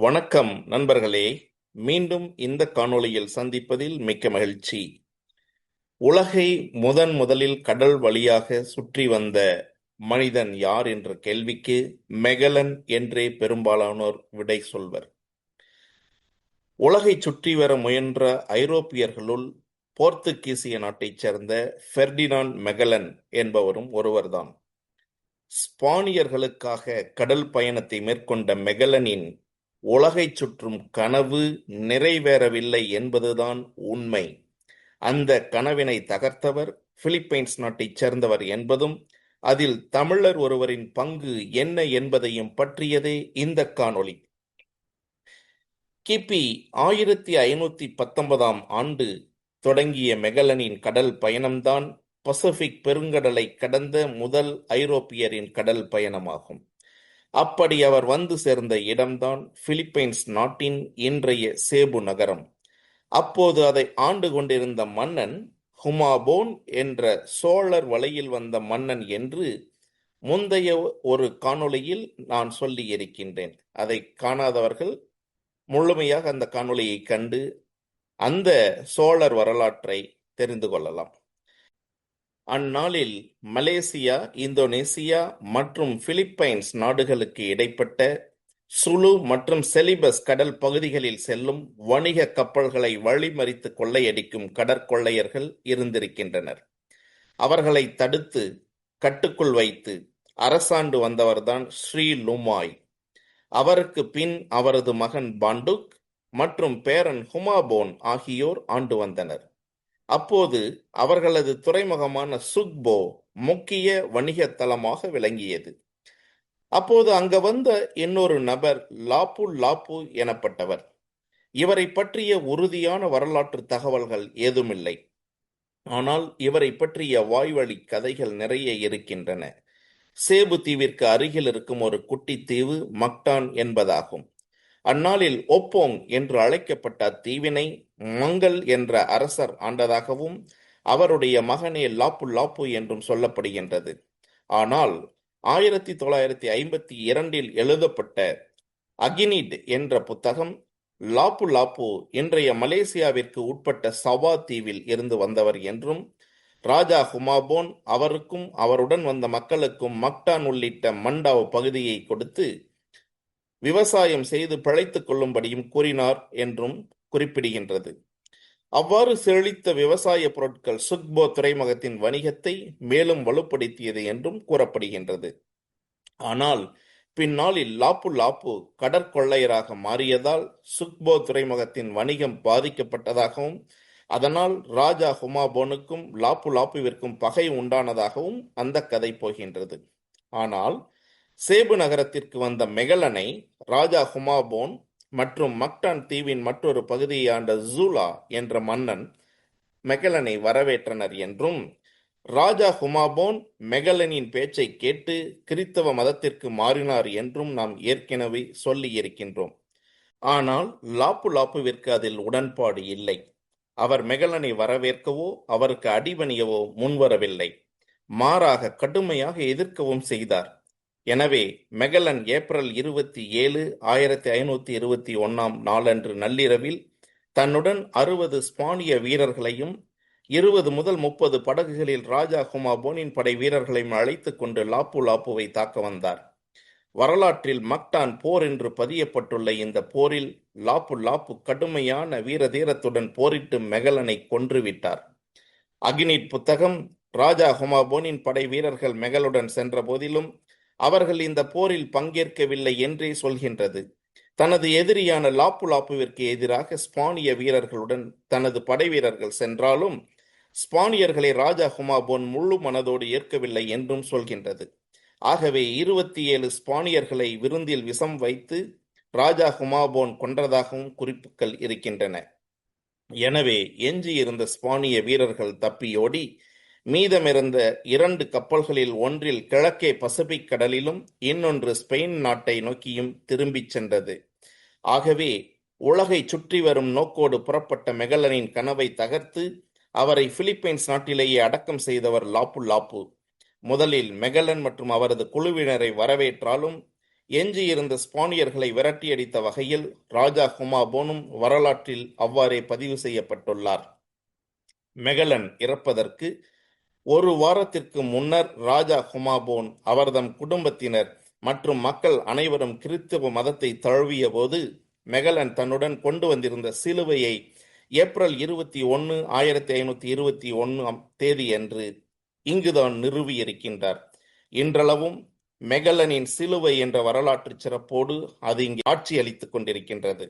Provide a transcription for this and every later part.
வணக்கம் நண்பர்களே. மீண்டும் இந்த காணொளியில் சந்திப்பதில் மிக்க மகிழ்ச்சி. உலகை முதன் முதலில் கடல் வழியாக சுற்றி வந்த மனிதன் யார் என்ற கேள்விக்கு மெகலன் என்றே பெரும்பாலானோர் விடை சொல்வர். உலகை சுற்றி வர முயன்ற ஐரோப்பியர்களுள் போர்த்துகீசிய நாட்டைச் சேர்ந்த ஃபெர்டினான் மெகலன் என்பவரும் ஒருவர்தான். ஸ்பானியர்களுக்காக கடல் பயணத்தை மேற்கொண்ட மெகலனின் உலகைச் சுற்றும் கனவு நிறைவேறவில்லை என்பதுதான் உண்மை. அந்த கனவினை தகர்த்தவர் பிலிப்பைன்ஸ் நாட்டைச் சேர்ந்தவர் என்பதும் அதில் தமிழர் ஒருவரின் பங்கு என்ன என்பதையும் பற்றியதே இந்த காணொளி. கிபி ஆயிரத்தி ஐநூத்தி பத்தொன்பதாம் ஆண்டு தொடங்கிய மெகலனின் கடல் பயணம்தான் பசிபிக் பெருங்கடலை கடந்த முதல் ஐரோப்பியரின் கடல் பயணமாகும். அப்படி அவர் வந்து சேர்ந்த இடம்தான் பிலிப்பைன்ஸ் நாட்டின் இன்றைய சேபு நகரம். அப்போது அதை ஆண்டு கொண்டிருந்த மன்னன் ஹுமாபோன் என்ற சோழர் வலையில் வந்த மன்னன் என்று முந்தைய ஒரு காணொளியில் நான் சொல்லி இருக்கின்றேன். அதை காணாதவர்கள் முழுமையாக அந்த காணொளியை கண்டு அந்த சோழர் வரலாற்றை தெரிந்து கொள்ளலாம். அந்நாளில் மலேசியா இந்தோனேசியா மற்றும் பிலிப்பைன்ஸ் நாடுகளுக்கு இடைப்பட்ட சுலு மற்றும் செலிபஸ் கடல் பகுதிகளில் செல்லும் வணிக கப்பல்களை வழிமறித்து கொள்ளையடிக்கும் கடற்கொள்ளையர்கள் இருந்திருக்கின்றனர். அவர்களை தடுத்து கட்டுக்குள் வைத்து அரசாண்டு வந்தவர்தான் ஸ்ரீ லுமாய். அவருக்கு பின் அவரது மகன் பாண்டுக் மற்றும் பேரன் ஹுமாபோன் ஆகியோர் ஆண்டு வந்தனர். அப்போது அவர்களது துறைமுகமான சுக்போ முக்கிய வணிக தளமாக விளங்கியது. அப்போது அங்க வந்த இன்னொரு நபர் லாப்பு லாப்பு எனப்பட்டவர். இவரை பற்றிய உறுதியான வரலாற்று தகவல்கள் ஏதுமில்லை. ஆனால் இவரை பற்றிய வாய்வழி கதைகள் நிறைய இருக்கின்றன. சேபு தீவிற்கு அருகில் இருக்கும் ஒரு குட்டி தீவு மக்டான் என்பதாகும். அந்நாளில் ஒப்போங் என்று அழைக்கப்பட்ட அத்தீவினை மங்கள் என்ற அரசர் ஆண்டதாகவும் அவருடைய மகனே லாப்பு லாப்பு என்றும் சொல்லப்படுகின்றது. ஆனால் ஆயிரத்தி தொள்ளாயிரத்தி ஐம்பத்தி இரண்டில் எழுதப்பட்ட அகினிட் என்ற புத்தகம் லாப்பு லாப்பு இன்றைய மலேசியாவிற்கு உட்பட்ட சவா தீவில் இருந்து வந்தவர் என்றும் ராஜா ஹுமாபோன் அவருக்கும் அவருடன் வந்த மக்களுக்கும் மக்டான் உள்ளிட்ட மண்டாவ் பகுதியை கொடுத்து விவசாயம் செய்து பிழைத்துக் கொள்ளும்படியும் கூறினார் என்றும் குறிப்பிடுகின்றது. அவ்வாறு செழித்த விவசாய பொருட்கள் சுக்போ துறைமுகத்தின் வணிகத்தை மேலும் வலுப்படுத்தியது என்றும் கூறப்படுகின்றது. ஆனால் பின்னாளில் லாப்பு லாப்பு கடற்கொள்ளையராக மாறியதால் சுக்போ துறைமுகத்தின் வணிகம் பாதிக்கப்பட்டதாகவும் அதனால் ராஜா ஹுமாபோனுக்கும் லாப்பு லாப்புவிற்கும் பகை உண்டானதாகவும் அந்த கதை போகின்றது. ஆனால் சேபு நகரத்திற்கு வந்த மெகலனை ராஜா ஹுமாபோன் மற்றும் மக்டான் தீவின் மற்றொரு பகுதியை ஆண்ட ஜூலா என்ற மன்னன் மெகலனை வரவேற்றனர் என்றும் ராஜா ஹுமாபோன் மெகலனின் பேச்சை கேட்டு கிறித்தவ மதத்திற்கு மாறினார் என்றும் நாம் ஏற்கனவே சொல்லி இருக்கின்றோம் ஆனால் லாப்பு லாப்புவிற்கு அதில் உடன்பாடு இல்லை. அவர் மெகலனை வரவேற்கவோ அவருக்கு அடிபணியவோ முன்வரவில்லை. மாறாக கடுமையாக எதிர்க்கவும் செய்தார். எனவே மெகலன் ஏப்ரல் இருபத்தி ஏழு ஆயிரத்தி ஐநூத்தி இருபத்தி ஒன்னாம் நாளன்று நள்ளிரவில் தன்னுடன் அறுபது ஸ்பானிய வீரர்களையும் இருபது முதல் முப்பது படகுகளில் ராஜா ஹுமாபோனின் படை வீரர்களையும் அழைத்துக் கொண்டு லாப்பு லாப்புவை தாக்க வந்தார். வரலாற்றில் மக்டான் போர் என்று பதியப்பட்டுள்ள இந்த போரில் லாப்பு லாப்பு கடுமையான வீரதீரத்துடன் போரிட்டு மெகலனை கொன்றுவிட்டார். அக்னிட் புத்தகம் ராஜா ஹுமாபோனின் படை வீரர்கள் மெகலுடன் சென்ற போதிலும் அவர்கள் இந்த போரில் பங்கேற்கவில்லை என்றே சொல்கின்றது. தனது எதிரியான லாப்பு லாப்புவிற்கு எதிராக ஸ்பானிய வீரர்களுடன் தனது படை வீரர்கள் சென்றாலும் ஸ்பானியர்களை ராஜா ஹுமாபோன் முழு மனதோடு ஏற்கவில்லை என்றும் சொல்கின்றது. ஆகவே இருபத்தி ஏழு ஸ்பானியர்களை விருந்தில் விஷம் வைத்து ராஜா ஹுமாபோன் கொன்றதாகவும் குறிப்புகள் இருக்கின்றன. எனவே எஞ்சியிருந்த ஸ்பானிய வீரர்கள் தப்பியோடி மீதமிருந்த இரண்டு கப்பல்களில் ஒன்றில் கிழக்கே பசிபிக் கடலிலும் இன்னொன்று ஸ்பெயின் நாட்டை நோக்கியும் திரும்பிச் சென்றது. ஆகவே உலகை சுற்றி வரும் நோக்கோடு புறப்பட்ட மெகலனின் கனவை தகர்த்து அவரை பிலிப்பைன்ஸ் நாட்டிலேயே அடக்கம் செய்தவர் லாப்பு லாப்பு. முதலில் மெகலன் மற்றும் அவரது குழுவினரை வரவேற்றாலும் எஞ்சியிருந்த ஸ்பானியர்களை விரட்டியடித்த வகையில் ராஜா ஹுமாபோனும் வரலாற்றில் அவ்வாறே பதிவு செய்யப்பட்டுள்ளார். மெகலன் இறப்பதற்கு ஒரு வாரத்திற்கு முன்னர் ராஜா ஹுமாபோன் அவர்தம் குடும்பத்தினர் மற்றும் மக்கள் அனைவரும் கிறிஸ்தவ மதத்தை தழுவிய போது மெகலன் தன்னுடன் கொண்டு வந்திருந்த சிலுவையை ஏப்ரல் இருபத்தி ஒன்று ஆயிரத்தி ஐநூத்தி இருபத்தி ஒன்றாம் தேதி என்று இங்குதான் நிறுவியிருக்கின்றார். இன்றளவும் மெகலனின் சிலுவை என்ற வரலாற்று சிறப்போடு அது இங்கு ஆட்சியளித்துக் கொண்டிருக்கின்றது.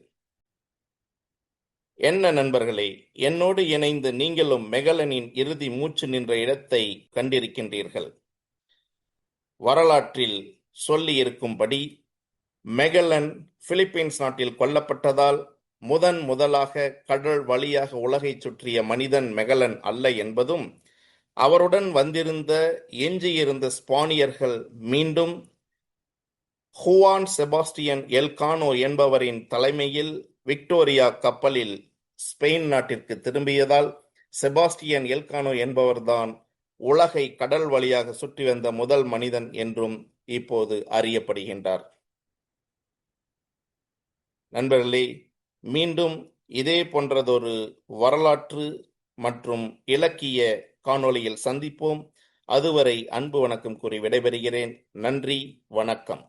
என்ன நண்பர்களே என்னோடு இணைந்து நீங்களும் மெகலனின் இறுதி மூச்சு நின்ற இடத்தை கண்டிருக்கின்றீர்கள். வரலாற்றில் சொல்லி இருக்கும்படி மெகலன் பிலிப்பீன்ஸ் நாட்டில் கொல்லப்பட்டதால் முதன் முதலாக கடல் வழியாக உலகை சுற்றிய மனிதன் மெகலன் அல்ல என்பதும் அவருடன் வந்திருந்த எஞ்சியிருந்த ஸ்பானியர்கள் மீண்டும் ஹுவான் செபாஸ்டியன் எல்கானோ என்பவரின் தலைமையில் விக்டோரியா கப்பலில் ஸ்பெயின் நாட்டிற்கு திரும்பியதால் செபாஸ்டியன் எல்கானோ என்பவர்தான் உலகை கடல் வழியாக சுற்றி வந்த முதல் மனிதன் என்றும் இப்போது அறியப்படுகின்றார். நண்பர்களே மீண்டும் இதே போன்றதொரு வரலாற்று மற்றும் இலக்கிய காணொளியில் சந்திப்போம். அதுவரை அன்பு வணக்கம் கூறி விடைபெறுகிறேன். நன்றி வணக்கம்.